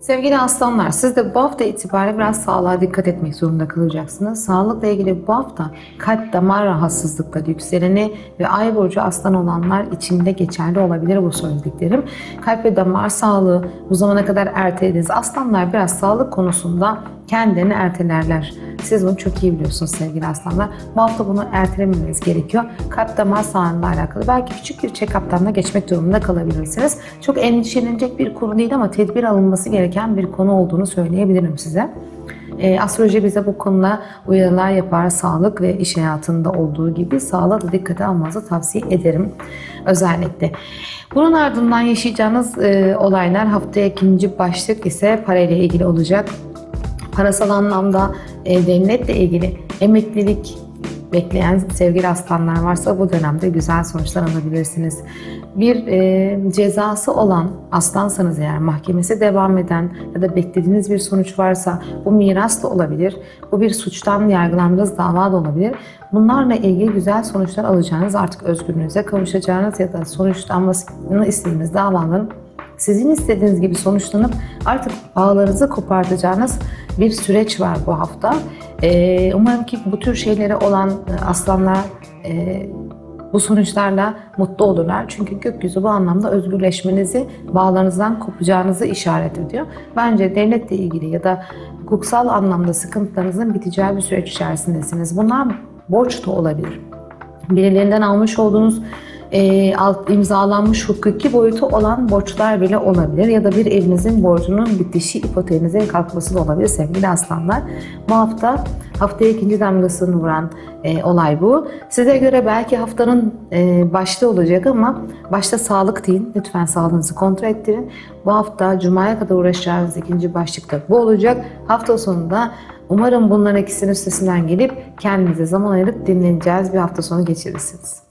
Sevgili aslanlar, siz de bu hafta itibariyle biraz sağlığa dikkat etmek zorunda kalacaksınız. Sağlıkla ilgili bu hafta kalp damar rahatsızlıkları yükseleni ve ay burcu aslan olanlar içinde geçerli olabilir bu söylediklerim. Kalp ve damar sağlığı bu zamana kadar ertelediğiniz aslanlar biraz sağlık konusunda kendilerini ertelerler. Siz bunu çok iyi biliyorsunuz sevgili aslanlar. Bu hafta bunu ertelememeniz gerekiyor. Kalp damar sağlığıyla alakalı belki küçük bir check-up'tan da geçmek durumunda kalabilirsiniz. Çok endişelenecek bir konu değil ama tedbir alınması gereken bir konu olduğunu söyleyebilirim size. E, astroloji bize bu konuda uyarılar yapar. Sağlık ve iş hayatında olduğu gibi sağlığa da dikkate almanızı tavsiye ederim özellikle. Bunun ardından yaşayacağınız e, olaylar haftaya ikinci başlık ise parayla ilgili olacak parasal anlamda e, devletle ilgili emeklilik bekleyen sevgili aslanlar varsa bu dönemde güzel sonuçlar alabilirsiniz. Bir e, cezası olan aslansanız eğer mahkemesi devam eden ya da beklediğiniz bir sonuç varsa bu miras da olabilir. Bu bir suçtan yargılandığınız dava da olabilir. Bunlarla ilgili güzel sonuçlar alacağınız artık özgürlüğünüze kavuşacağınız ya da sonuçlanmasını istediğiniz davaların sizin istediğiniz gibi sonuçlanıp artık bağlarınızı kopartacağınız bir süreç var bu hafta. Ee, umarım ki bu tür şeylere olan e, aslanlar e, bu sonuçlarla mutlu olurlar. Çünkü gökyüzü bu anlamda özgürleşmenizi, bağlarınızdan kopacağınızı işaret ediyor. Bence devletle ilgili ya da hukuksal anlamda sıkıntılarınızın biteceği bir süreç içerisindesiniz. Bunlar borç da olabilir. Birilerinden almış olduğunuz e, alt, imzalanmış hukuki boyutu olan borçlar bile olabilir ya da bir evinizin borcunun bitişi ipoteğinizin kalkması da olabilir sevgili aslanlar. Bu hafta haftaya ikinci damgasını vuran e, olay bu. Size göre belki haftanın e, başta olacak ama başta sağlık deyin. Lütfen sağlığınızı kontrol ettirin. Bu hafta Cuma'ya kadar uğraşacağınız ikinci başlıkta bu olacak. Hafta sonunda umarım bunların ikisinin üstesinden gelip kendinize zaman ayırıp dinleneceğiz bir hafta sonu geçirirsiniz.